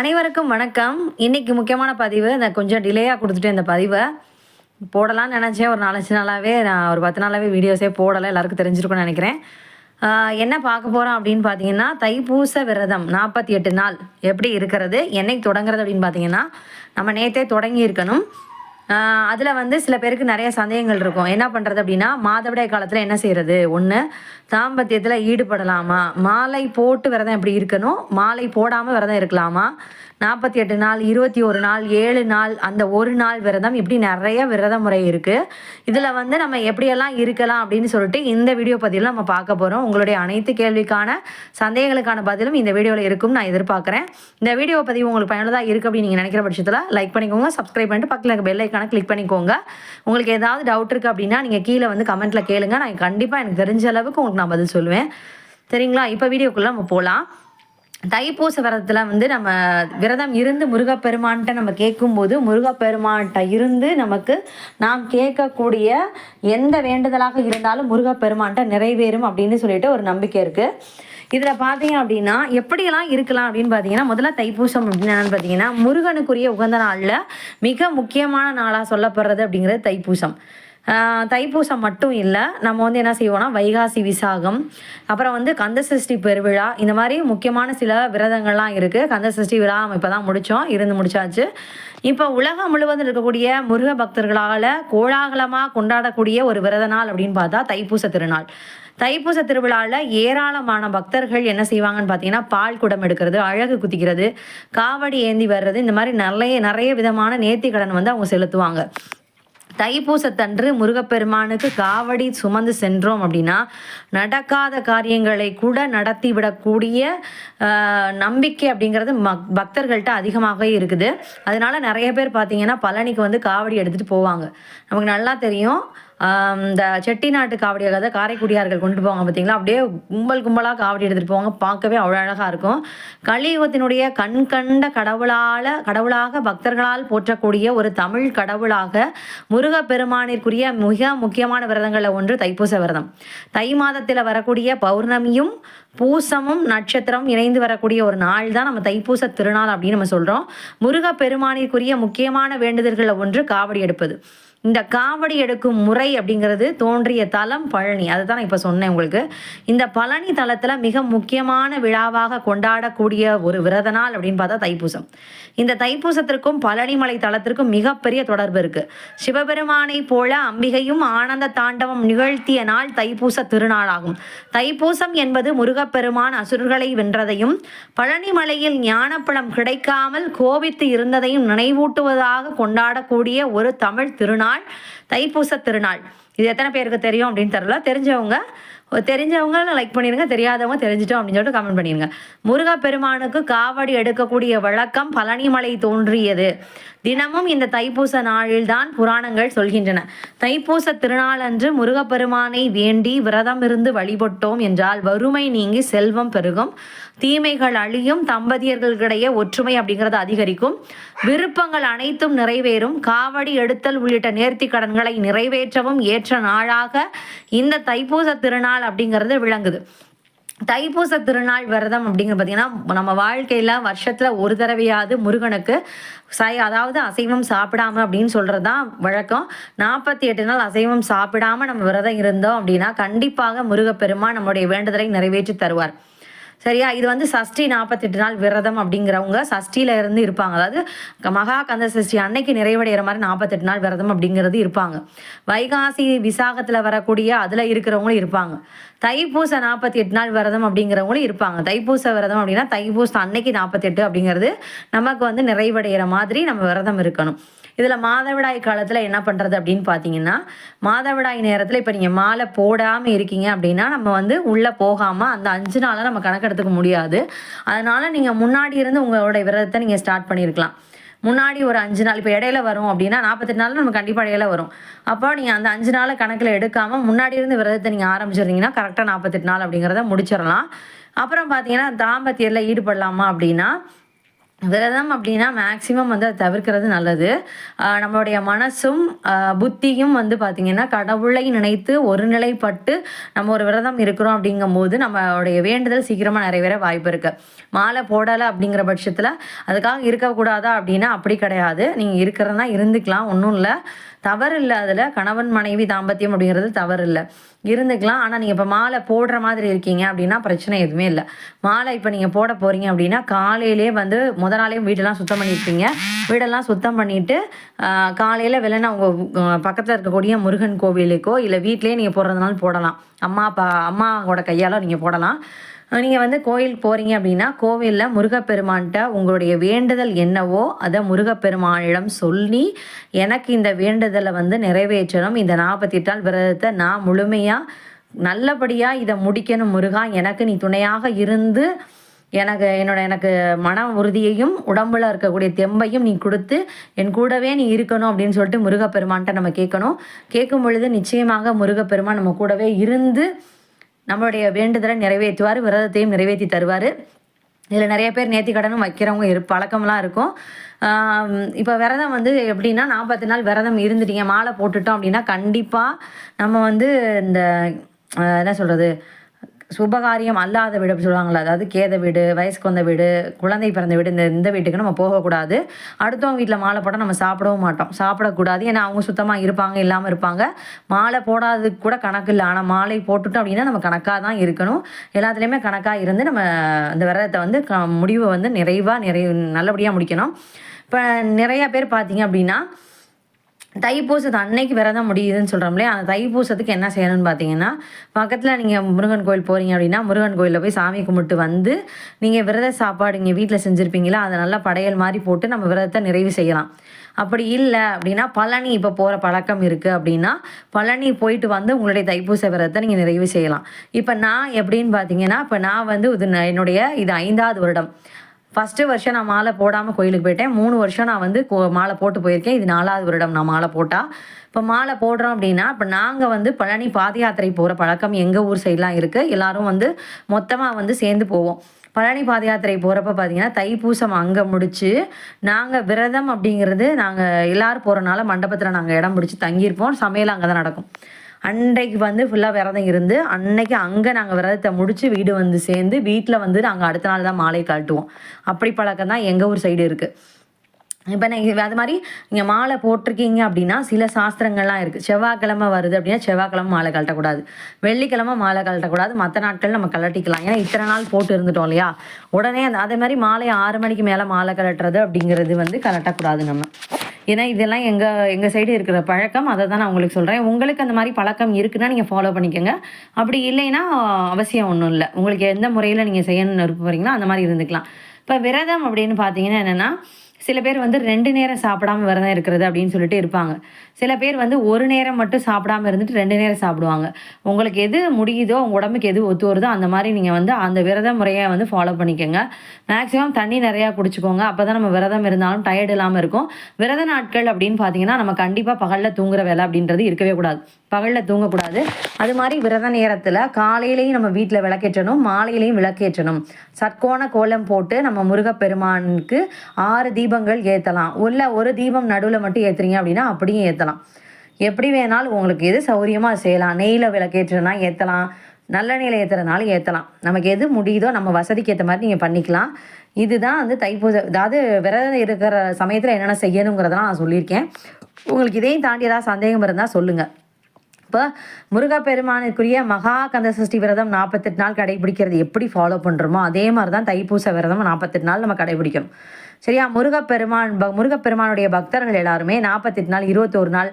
அனைவருக்கும் வணக்கம். இன்றைக்கி முக்கியமான பதிவு நான் கொஞ்சம் டிலேயாக கொடுத்துட்டேன் இந்த பதிவை. போடலாம்னு நினச்சேன். ஒரு நாலஞ்சு நாளாகவே நான் ஒரு பத்து நாளாகவே வீடியோஸே போடலை. எல்லாருக்கும் தெரிஞ்சிருக்கும்னு நினைக்கிறேன். என்ன பார்க்க போகிறோம் அப்படின்னு பார்த்தீங்கன்னா தைப்பூச விரதம் நாற்பத்தி எட்டு நாள் எப்படி இருக்கிறது என்னைக்கு தொடங்குறது அப்படின்னு பார்த்தீங்கன்னா நம்ம நேற்றே தொடங்கி இருக்கணும் அதில் வந்து சில பேருக்கு நிறைய சந்தேகங்கள் இருக்கும். என்ன பண்ணுறது அப்படின்னா மாதவிடாய் காலத்தில் என்ன செய்கிறது ஒன்று தாம்பத்தியத்தில் ஈடுபடலாமா? மாலை போட்டு விரதம் எப்படி இருக்கணும்? மாலை போடாமல் விரதம் இருக்கலாமா? நாற்பத்தி எட்டு நாள் இருபத்தி ஒரு நாள் ஏழு நாள் அந்த ஒரு நாள் விரதம். இப்படி நிறைய விரத முறை இருக்குது இதில் வந்து நம்ம எப்படியெல்லாம் இருக்கலாம் அப்படின்னு சொல்லிட்டு இந்த வீடியோ பதிவில் நம்ம பார்க்க போகிறோம் உங்களுடைய அனைத்து கேள்விக்கான சந்தேகங்களுக்கான பதிலும் இந்த வீடியோவில் இருக்கும். நான் எதிர்பார்க்குறேன். இந்த வீடியோ பதிவு உங்களுக்கு பயனுள்ளதாக இருக்குது அப்படின்னு நீங்கள் நினைக்கிற பட்சத்தில் லைக் பண்ணிக்கோங்க சப்ஸ்கிரைப் பண்ணிட்டு பக்கத்தில் பெல் ஐக்கான கிளிக் பண்ணிக்கோங்க. உங்களுக்கு ஏதாவது டவுட் இருக்குது அப்படின்னா நீங்கள் கீழே வந்து கமெண்ட்டில் கேளுங்க. நான் கண்டிப்பாக எனக்கு தெரிஞ்ச அளவுக்கு உங்களுக்கு நான் பதில் சொல்லுவேன். சரிங்களா? இப்போ வீடியோக்குள்ளே நம்ம போகலாம் தைப்பூச விரதத்தில் வந்து நம்ம விரதம் இருந்து முருகப்பெருமான்கிட்ட நம்ம கேட்கும்போது முருகப்பெருமான்கிட்ட இருந்து நமக்கு நாம் கேட்கக்கூடிய எந்த வேண்டுதலாக இருந்தாலும் முருகப்பெருமான்கிட்ட நிறைவேறும் அப்படின்னு சொல்லிட்டு ஒரு நம்பிக்கை இருக்குது இதில் பார்த்தீங்க அப்படின்னா எப்படியெல்லாம் இருக்கலாம் அப்படின்னு பார்த்தீங்கன்னா முதல்ல தைப்பூசம் அப்படின்னு என்னன்னு பார்த்தீங்கன்னா முருகனுக்குரிய உகந்த நாளில் மிக முக்கியமான நாளாக சொல்லப்படுறது அப்படிங்கிறது தைப்பூசம். தைப்பூசம் மட்டும் இல்லை நம்ம வந்து என்ன செய்வோம்னா வைகாசி விசாகம் அப்புறம் வந்து கந்தசஷ்டி பெருவிழா இந்த மாதிரி முக்கியமான சில விரதங்கள்லாம் இருக்குது கந்தசஷ்டி விழா நம்ம இப்போ தான் முடித்தோம் இருந்து முடிச்சாச்சு. இப்போ உலகம் முழுவதும் இருக்கக்கூடிய முருக பக்தர்களால் கோலாகலமாக கொண்டாடக்கூடிய ஒரு விரத நாள் அப்படின்னு பார்த்தா தைப்பூச திருநாள். தைப்பூச திருவிழாவில் ஏராளமான பக்தர்கள் என்ன செய்வாங்கன்னு பார்த்தீங்கன்னா பால் குடம் எடுக்கிறது அழகு குத்திக்கிறது காவடி ஏந்தி வர்றது இந்த மாதிரி நிறைய நிறைய விதமான நேர்த்தி கடன் வந்து அவங்க செலுத்துவாங்க. தைப்பூசத்தன்று முருகப்பெருமானுக்கு காவடி சுமந்து சென்றோம் அப்படின்னா நடக்காத காரியங்களை கூட நடத்தி விடக்கூடிய நம்பிக்கை அப்படிங்கிறது மக் பக்தர்கள்ட்ட அதிகமாகவே இருக்குது. அதனால நிறைய பேர் பார்த்தீங்கன்னா பழனிக்கு வந்து காவடி எடுத்துகிட்டு போவாங்க. நமக்கு நல்லா தெரியும். இந்த செட்டிநாட்டு காவடி அதாவது காரைக்குடியார்கள் கொண்டு போவாங்க பார்த்தீங்களா அப்படியே கும்பல் கும்பலாக காவடி எடுத்துகிட்டு போவாங்க. பார்க்கவே அவ்வளோ அழகாக இருக்கும். கலியுகத்தினுடைய கண் கண்ட கடவுளால் கடவுளாக பக்தர்களால் போற்றக்கூடிய ஒரு தமிழ் கடவுளாக முருகப்பெருமானிற்குரிய மிக முக்கியமான விரதங்களில் ஒன்று தைப்பூச விரதம். தை மாதத்தில் வரக்கூடிய பௌர்ணமியும் பூசமும் நட்சத்திரம் இணைந்து வரக்கூடிய ஒரு நாள் தான் நம்ம தைப்பூச திருநாள் அப்படின்னு நம்ம சொல்கிறோம் முருகப்பெருமானிற்குரிய முக்கியமான வேண்டுதல்களில் ஒன்று காவடி எடுப்பது. இந்த காவடி எடுக்கும் முறை அப்படிங்கிறது தோன்றிய தலம் பழனி. அதுதான் நான் இப்போ சொன்னேன் உங்களுக்கு. இந்த பழனி தலத்தில் மிக முக்கியமான விழாவாக கொண்டாடக்கூடிய ஒரு விரத நாள் அப்படின்னு பார்த்தா தைப்பூசம். இந்த தைப்பூசத்திற்கும் பழனிமலை தலத்திற்கும் மிகப்பெரிய தொடர்பு இருக்குது சிவபெருமானை போல அம்பிகையும் ஆனந்த தாண்டவம் நிகழ்த்திய நாள் தைப்பூச திருநாளாகும் தைப்பூசம் என்பது முருகப்பெருமான் அசுரர்களை வென்றதையும் பழனிமலையில் ஞானப்பழம் கிடைக்காமல் கோபித்து இருந்ததையும் நினைவூட்டுவதாக கொண்டாடக்கூடிய ஒரு தமிழ் திருநாள் தைப்பூச திருநாள். இது எத்தனை பேருக்கு தெரியும் அப்படின்னு தெரில தெரிஞ்சவங்க தெரிஞ்சவங்க லைக் பண்ணிடுங்க தெரியாதவங்க தெரிஞ்சிட்டோம் அப்படின்னு சொல்லிட்டு கமெண்ட் பண்ணிடுங்க முருகப்பெருமானுக்கு காவடி எடுக்கக்கூடிய வழக்கம் பழனிமலை தோன்றியது. தினமும் இந்த தைப்பூச நாளில்தான் புராணங்கள் சொல்கின்றன. தைப்பூச திருநாளன்று முருகப்பெருமானை வேண்டி விரதம் இருந்து வழிபட்டோம் என்றால் வறுமை நீங்கி செல்வம் பெருகும். தீமைகள் அழியும் தம்பதியர்களுக்கிடையே ஒற்றுமை அப்படிங்கிறது அதிகரிக்கும். விருப்பங்கள் அனைத்தும் நிறைவேறும். காவடி எடுத்தல் உள்ளிட்ட நேர்த்தி கடன்களை நிறைவேற்றவும் ஏற்ற நாளாக இந்த தைப்பூச திருநாள் அப்படிங்கிறது விளங்குது. தைப்பூச திருநாள் விரதம் அப்படிங்கிற பார்த்தீங்கன்னா நம்ம வாழ்க்கையில் வருஷத்தில் ஒரு தடவையாவது முருகனுக்கு சை அதாவது அசைவம் சாப்பிடாம அப்படின்னு சொல்கிறது தான் வழக்கம். நாற்பத்தி எட்டு நாள் அசைவம் சாப்பிடாம நம்ம விரதம் இருந்தோம் அப்படின்னா கண்டிப்பாக முருகப்பெருமா நம்மளுடைய வேண்டுதலை நிறைவேற்றி தருவார். சரியா? இது வந்து சஷ்டி நாற்பத்தெட்டு நாள் விரதம் அப்படிங்கிறவங்க சஷ்டியில இருந்து இருப்பாங்க. அதாவது மகா கந்த சஷ்டி அன்னைக்கு நிறைவடைகிற மாதிரி நாற்பத்தெட்டு நாள் விரதம் அப்படிங்கிறது இருப்பாங்க. வைகாசி விசாகத்தில் வரக்கூடிய அதில் இருக்கிறவங்களும் இருப்பாங்க. தைப்பூச நாற்பத்தி எட்டு நாள் விரதம் அப்படிங்கிறவங்களும் இருப்பாங்க. தைப்பூச விரதம் அப்படின்னா தைப்பூசம் அன்னைக்கு நாற்பத்தெட்டு அப்படிங்கிறது நமக்கு வந்து நிறைவடைகிற மாதிரி நம்ம விரதம் இருக்கணும். இதில் மாதவிடாய் காலத்தில் என்ன பண்ணுறது அப்படின்னு பார்த்தீங்கன்னா மாதவிடாய் நேரத்தில் இப்போ நீங்கள் மாலை போடாமல் இருக்கீங்க அப்படின்னா நம்ம வந்து உள்ளே போகாமல் அந்த அஞ்சு நாளை நம்ம கணக்கெடுத்துக்க முடியாது. அதனால் நீங்கள் முன்னாடி இருந்து உங்களோட விரதத்தை நீங்கள் ஸ்டார்ட் பண்ணியிருக்கலாம் முன்னாடி ஒரு அஞ்சு நாள் இப்போ இடையில வரும் அப்படின்னா நாற்பத்தெட்டு நாள் நம்ம கண்டிப்பாக இடையில வரும். அப்போ நீங்கள் அந்த அஞ்சு நாளை கணக்கில் எடுக்காமல் முன்னாடி இருந்து விரதத்தை நீங்கள் ஆரம்பிச்சிருந்தீங்கன்னா கரெக்டாக நாற்பத்தெட்டு நாள் அப்படிங்கிறத முடிச்சிடலாம். அப்புறம் பார்த்தீங்கன்னா தாம்பத்தியரில் ஈடுபடலாமா அப்படின்னா விரதம் அப்படின்னா மேக்சிமம் வந்து அதை தவிர்க்கிறது நல்லது. நம்மளுடைய மனசும் புத்தியும் வந்து பார்த்திங்கன்னா கடவுளை நினைத்து ஒருநிலைப்பட்டு நம்ம ஒரு விரதம் இருக்கிறோம் அப்படிங்கும்போது நம்மளுடைய வேண்டுதல் சீக்கிரமாக நிறைவேற வாய்ப்பு இருக்குது மாலை போடலை அப்படிங்கிற பட்சத்தில் அதுக்காக இருக்கக்கூடாதா அப்படின்னா அப்படி கிடையாது. நீங்கள் இருக்கிறதா இருந்துக்கலாம் ஒன்றும் இல்லை. தவறு இல்லை அதில். கணவன் மனைவி தாம்பத்தியம் அப்படிங்கிறது தவறு இல்லை இருந்துக்கலாம். ஆனால் நீங்கள் இப்போ மாலை போடுற மாதிரி இருக்கீங்க அப்படின்னா பிரச்சனை எதுவுமே இல்லை. மாலை இப்போ நீங்கள் போட போகிறீங்க அப்படின்னா காலையிலே வந்து முத நாளே வீடெல்லாம் சுத்தம் பண்ணியிருப்பீங்க வீடெல்லாம் சுத்தம் பண்ணிவிட்டு காலையில் வெள்ளன உங்கள் பக்கத்தில் இருக்கக்கூடிய முருகன் கோவிலுக்கோ இல்லை வீட்டிலேயே நீங்கள் போடுறதுனாலும் போடலாம். அம்மா அப்பா அம்மாவோட கையால் நீங்கள் போடலாம். நீங்கள் வந்து கோயில் போகிறீங்க அப்படின்னா கோவிலில் முருகப்பெருமான்கிட்ட உங்களுடைய வேண்டுதல் என்னவோ அதை முருகப்பெருமானிடம் சொல்லி எனக்கு இந்த வேண்டுதலை வந்து நிறைவேற்றணும். இந்த நாற்பத்தி எட்டால் விரதத்தை நான் முழுமையாக நல்லபடியாக இதை முடிக்கணும் முருகா. எனக்கு நீ துணையாக இருந்து எனக்கு என்னோட எனக்கு மன உறுதியையும் உடம்புல இருக்கக்கூடிய தெம்பையும் நீ கொடுத்து என் கூடவே நீ இருக்கணும் அப்படின்னு சொல்லிட்டு முருகப்பெருமான்கிட்ட நம்ம கேட்கணும். கேட்கும் பொழுது நிச்சயமாக முருகப்பெருமான் நம்ம கூடவே இருந்து நம்மளுடைய வேண்டுதலை நிறைவேற்றுவார் விரதத்தையும் நிறைவேற்றி தருவார். இதில் நிறைய பேர் நேர்த்தி கடனும் வைக்கிறவங்க இரு பழக்கம்லாம் இருக்கும். இப்போ விரதம் வந்து எப்படின்னா நாற்பத்தி நாள் விரதம் இருந்துட்டீங்க மாலை போட்டுட்டோம் அப்படின்னா கண்டிப்பாக நம்ம வந்து இந்த என்ன சொல்கிறது சுபகாரியம் அல்லாத வீடு அப்படி சொல்லுவாங்களா அதாவது கேத வீடு வயசுக்கு வந்த வீடு குழந்தை பிறந்த வீடு இந்த இந்த வீட்டுக்கு நம்ம போகக்கூடாது. அடுத்தவங்க வீட்டில் மாலை போட்டால் நம்ம சாப்பிடவும் மாட்டோம். சாப்பிடக்கூடாது. ஏன்னா அவங்க சுத்தமாக இருப்பாங்க இல்லாமல் இருப்பாங்க. மாலை போடாததுக்கு கூட கணக்கு இல்லை. ஆனால் மாலை போட்டுட்டோம் அப்படின்னா நம்ம கணக்காக தான் இருக்கணும். எல்லாத்துலேயுமே கணக்காக இருந்து நம்ம அந்த விரதத்தை வந்து க முடிவை வந்து நிறைவாக நிறை நல்லபடியாக முடிக்கணும். இப்போ நிறையா பேர் பார்த்தீங்க அப்படின்னா தைப்பூசத்து அன்னைக்கு விரதம் முடியுதுன்னு சொல்கிறோம்லே அந்த தைப்பூசத்துக்கு என்ன செய்யணும்னு பார்த்தீங்கன்னா பக்கத்தில் நீங்கள் முருகன் கோயில் போகிறீங்க அப்படின்னா முருகன் கோயிலில் போய் சாமி கும்பிட்டு வந்து நீங்கள் விரத சாப்பாடு இங்கே வீட்டில் செஞ்சுருப்பீங்களா? அதை நல்லா படையல் மாதிரி போட்டு நம்ம விரதத்தை நிறைவு செய்யலாம். அப்படி இல்லை அப்படின்னா பழனி இப்போ போகிற பழக்கம் இருக்குது அப்படின்னா பழனி போயிட்டு வந்து உங்களுடைய தைப்பூச விரதத்தை நீங்கள் நிறைவு செய்யலாம். இப்போ நான் எப்படின்னு பார்த்தீங்கன்னா இப்போ நான் வந்து இது என்னுடைய இது ஐந்தாவது வருடம். ஃபஸ்ட்டு வருஷம் நான் மாலை போடாமல் கோயிலுக்கு போயிட்டேன். மூணு வருஷம் நான் வந்து கோ மாலை போட்டு போயிருக்கேன். இது நாலாவது வருடம் நான் மாலை போட்டால் இப்போ மாலை போடுறோம் அப்படின்னா இப்போ நாங்கள் வந்து பழனி பாத யாத்திரை போகிற பழக்கம் எங்கள் ஊர் சைட்லாம் இருக்குது எல்லாரும் வந்து மொத்தமாக வந்து சேர்ந்து போவோம். பழனி பாத யாத்திரை போகிறப்ப பார்த்தீங்கன்னா தைப்பூசம் அங்கே முடித்து நாங்கள் விரதம் அப்படிங்கிறது நாங்கள் எல்லோரும் போகிறனால மண்டபத்தில் நாங்கள் இடம் பிடிச்சி தங்கியிருப்போம். சமையல் அங்கே தான் நடக்கும். அன்றைக்கு வந்து ஃபுல்லாக விரதம் இருந்து அன்னைக்கு அங்கே நாங்கள் விரதத்தை முடித்து வீடு வந்து சேர்ந்து வீட்டில் வந்து நாங்கள் அடுத்த நாள் தான் மாலை கழட்டுவோம். அப்படி பழக்கம் தான் எங்கள் ஊர் சைடு இருக்குது இப்போ நீங்கள் அது மாதிரி நீங்கள் மாலை போட்டிருக்கீங்க அப்படின்னா சில சாஸ்திரங்கள்லாம் இருக்குது செவ்வாய்க்கிழமை வருது அப்படின்னா செவ்வாய்க்கிழமை மாலை கழட்டக்கூடாது. வெள்ளிக்கிழமை மாலை கழட்டக்கூடாது. மற்ற நாட்கள் நம்ம கழட்டிக்கலாம். ஏன்னா இத்தனை நாள் போட்டு இருந்துட்டோம் இல்லையா? உடனே அந்த அதே மாதிரி மாலை ஆறு மணிக்கு மேலே மாலை கழட்டுறது அப்படிங்கிறது வந்து கழட்டக்கூடாது நம்ம. ஏன்னா இதெல்லாம் எங்கள் எங்கள் சைடு இருக்கிற பழக்கம் அதை தான் நான் உங்களுக்கு சொல்கிறேன் உங்களுக்கு அந்த மாதிரி பழக்கம் இருக்குன்னா நீங்கள் ஃபாலோ பண்ணிக்கோங்க. அப்படி இல்லைன்னா அவசியம் ஒன்றும் இல்லை. உங்களுக்கு எந்த முறையில் நீங்கள் செய்யணும்னு விருப்பம் போகிறீங்களோ அந்த மாதிரி இருந்துக்கலாம். இப்போ விரதம் அப்படின்னு பார்த்தீங்கன்னா என்னென்னா சில பேர் வந்து ரெண்டு நேரம் சாப்பிடாம விரதம் இருக்கிறது அப்படின்னு சொல்லிட்டு இருப்பாங்க. சில பேர் வந்து ஒரு நேரம் மட்டும் சாப்பிடாம இருந்துட்டு ரெண்டு நேரம் சாப்பிடுவாங்க. உங்களுக்கு எது முடியுதோ உங்கள் உடம்புக்கு எது ஒத்து வருதோ அந்த மாதிரி நீங்கள் வந்து அந்த விரத முறையை வந்து ஃபாலோ பண்ணிக்கோங்க. மேக்ஸிமம் தண்ணி நிறையா குடிச்சுக்கோங்க. அப்போ தான் நம்ம விரதம் இருந்தாலும் டயர்ட் இல்லாமல் இருக்கும். விரத நாட்கள் அப்படின்னு பார்த்தீங்கன்னா நம்ம கண்டிப்பாக பகலில் தூங்குற வேலை அப்படின்றது இருக்கவே கூடாது. பகலில் தூங்கக்கூடாது. அது மாதிரி விரத நேரத்தில் காலையிலையும் நம்ம வீட்டில் விளக்கேற்றணும் மாலையிலையும் விளக்கேற்றணும். சட்கோண கோலம் போட்டு நம்ம முருகப்பெருமானுக்கு ஆறு தீபங்கள் ஏற்றலாம் உள்ள ஒரு தீபம் நடுவில் மட்டும் ஏற்றுறீங்க அப்படின்னா அப்படியும் ஏற்றலாம் எப்படி வேணாலும் உங்களுக்கு எது சௌரியமாக செய்யலாம். நெய்யில் விளக்கேற்றுனா ஏற்றலாம் நல்லெண்ணெயில் ஏற்றுறதுனாலும் ஏற்றலாம் நமக்கு எது முடியுதோ நம்ம வசதிக்கு ஏற்ற மாதிரி நீங்கள் பண்ணிக்கலாம். இதுதான் வந்து தைப்பூச அதாவது விரதம் இருக்கிற சமயத்தில் என்னென்ன செய்யணுங்கிறதெல்லாம் நான் சொல்லியிருக்கேன். உங்களுக்கு இதையும் தாண்டி ஏதாவது சந்தேகம் இருந்தால் சொல்லுங்கள் இப்போ முருகப்பெருமானுக்குரிய மகா கந்த சஷ்டி விரதம் நாற்பத்தெட்டு நாள் கடைபிடிக்கிறது எப்படி ஃபாலோ பண்ணுறோமோ அதே மாதிரி தான் தைப்பூச விரதம் நாற்பத்தெட்டு நாள் நம்ம கடைபிடிக்கணும். சரியா? முருகப்பெருமான் ப முருகப்பெருமானுடைய பக்தர்கள் எல்லாருமே நாற்பத்தெட்டு நாள் இருபத்தோரு நாள்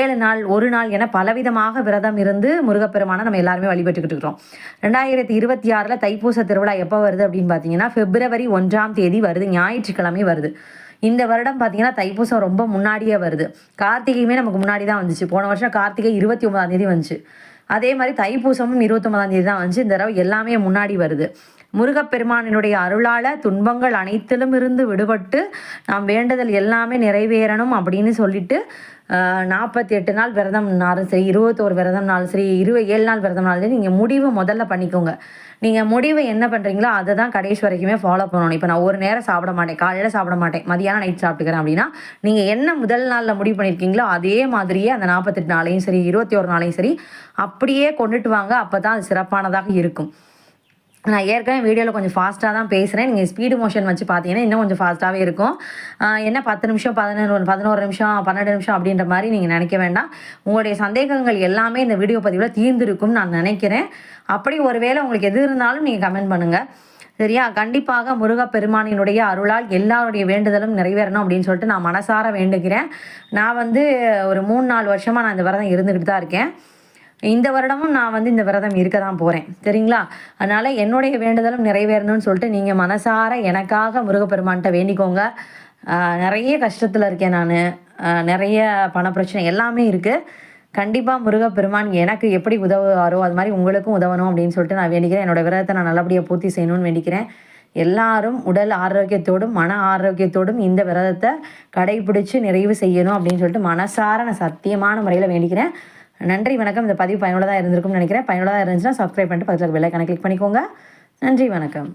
ஏழு நாள் ஒரு நாள் என பலவிதமாக விரதம் இருந்து முருகப்பெருமானை நம்ம எல்லாருமே வழிபட்டுக்கிட்டு இருக்கிறோம். ரெண்டாயிரத்தி இருபத்தி ஆறில் தைப்பூச திருவிழா எப்போ வருது அப்படின்னு பார்த்தீங்கன்னா பிப்ரவரி ஒன்றாம் தேதி வருது ஞாயிற்றுக்கிழமை வருது. இந்த வருடம் பார்த்தீங்கன்னா தைப்பூசம் ரொம்ப முன்னாடியே வருது. கார்த்திகையுமே நமக்கு முன்னாடி தான் வந்துச்சு. போன வருஷம் கார்த்திகை இருபத்தி ஒன்பதாம் தேதி வந்துச்சு. அதே மாதிரி தைப்பூசமும் இருபத்தொம்பதாம் தேதி தான் வந்துச்சு. இந்த தடவை எல்லாமே முன்னாடி வருது. முருகப்பெருமானினுடைய அருளால் துன்பங்கள் அனைத்திலும் இருந்து விடுபட்டு நாம் வேண்டுதல் எல்லாமே நிறைவேறணும் அப்படின்னு சொல்லிட்டு நாற்பத்தி எட்டு நாள் விரதம்னாலும் சரி இருபத்தோரு விரதம்னாலும் சரி இருபது ஏழு நாள் விரதம்னாலும் சரி நீங்கள் முடிவு முதல்ல பண்ணிக்கோங்க. நீங்கள் முடிவை என்ன பண்ணுறீங்களோ அதை தான் கடைசி வரைக்குமே ஃபாலோ பண்ணணும். இப்போ நான் ஒரு நேரம் சாப்பிட மாட்டேன் காலையில் சாப்பிட மாட்டேன் மதியானம் நைட் சாப்பிட்டுக்கிறேன் அப்படின்னா நீங்கள் என்ன முதல் நாளில் முடிவு பண்ணியிருக்கீங்களோ அதே மாதிரியே அந்த நாற்பத்தெட்டு நாளையும் சரி இருபத்தி ஒரு நாளையும் சரி அப்படியே கொண்டுட்டு வாங்க அப்போ தான் அது சிறப்பானதாக இருக்கும். நான் ஏற்கனவே வீடியோவில் கொஞ்சம் ஃபாஸ்ட்டாக தான் பேசுகிறேன் நீங்கள் ஸ்பீடு மோஷன் வச்சு பார்த்தீங்கன்னா இன்னும் கொஞ்சம் ஃபாஸ்ட்டாகவே இருக்கும். என்ன பத்து நிமிஷம் பதினொன்று பதினோரு நிமிஷம் பன்னெண்டு நிமிஷம் அப்படின்ற மாதிரி நீங்கள் நினைக்க வேண்டாம். உங்களுடைய சந்தேகங்கள் எல்லாமே இந்த வீடியோ பதிவில் தீர்ந்திருக்கும்னு நான் நினைக்கிறேன். அப்படி ஒருவேளை உங்களுக்கு எது இருந்தாலும் நீங்கள் கமெண்ட் பண்ணுங்கள் சரியா? கண்டிப்பாக முருகப்பெருமானினுடைய அருளால் எல்லாருடைய வேண்டுதலும் நிறைவேறணும் அப்படின்னு சொல்லிட்டு நான் மனசார வேண்டுகிறேன். நான் வந்து ஒரு மூணு நாலு வருஷமாக நான் இந்த விரதம் இருந்துக்கிட்டு தான் இருக்கேன். இந்த வருடமும் நான் வந்து இந்த விரதம் இருக்க தான் போகிறேன் சரிங்களா? அதனால் என்னுடைய வேண்டுதலும் நிறைவேறணும்னு சொல்லிட்டு நீங்கள் மனசார எனக்காக முருகப்பெருமான்கிட்ட வேண்டிக்கோங்க. நிறைய கஷ்டத்தில் இருக்கேன் நான். நிறைய பண பிரச்சனை எல்லாமே இருக்குது கண்டிப்பாக முருகப்பெருமான் எனக்கு எப்படி உதவுவாரோ அது மாதிரி உங்களுக்கும் உதவணும் அப்படின்னு சொல்லிட்டு நான் வேண்டிக்கிறேன். என்னோட விரதத்தை நான் நல்லபடியாக பூர்த்தி செய்யணும்னு வேண்டிக்கிறேன். எல்லாரும் உடல் ஆரோக்கியத்தோடும் மன ஆரோக்கியத்தோடும் இந்த விரதத்தை கடைபிடிச்சு நிறைவு செய்யணும் அப்படின்னு சொல்லிட்டு மனசார நான் சத்தியமான முறையில் வேண்டிக்கிறேன். நன்றி வணக்கம். இந்த பதிவு பயனுள்ளதாக இருந்திருக்கும்னு நினைக்கிறேன். பயனுள்ளதாக இருந்துச்சுன்னா சப்ஸ்கிரைப் பண்ணிட்டு பக்கத்தில் பெல்லை கணக்கு கிளிக் பண்ணிக்கோங்க. நன்றி வணக்கம்.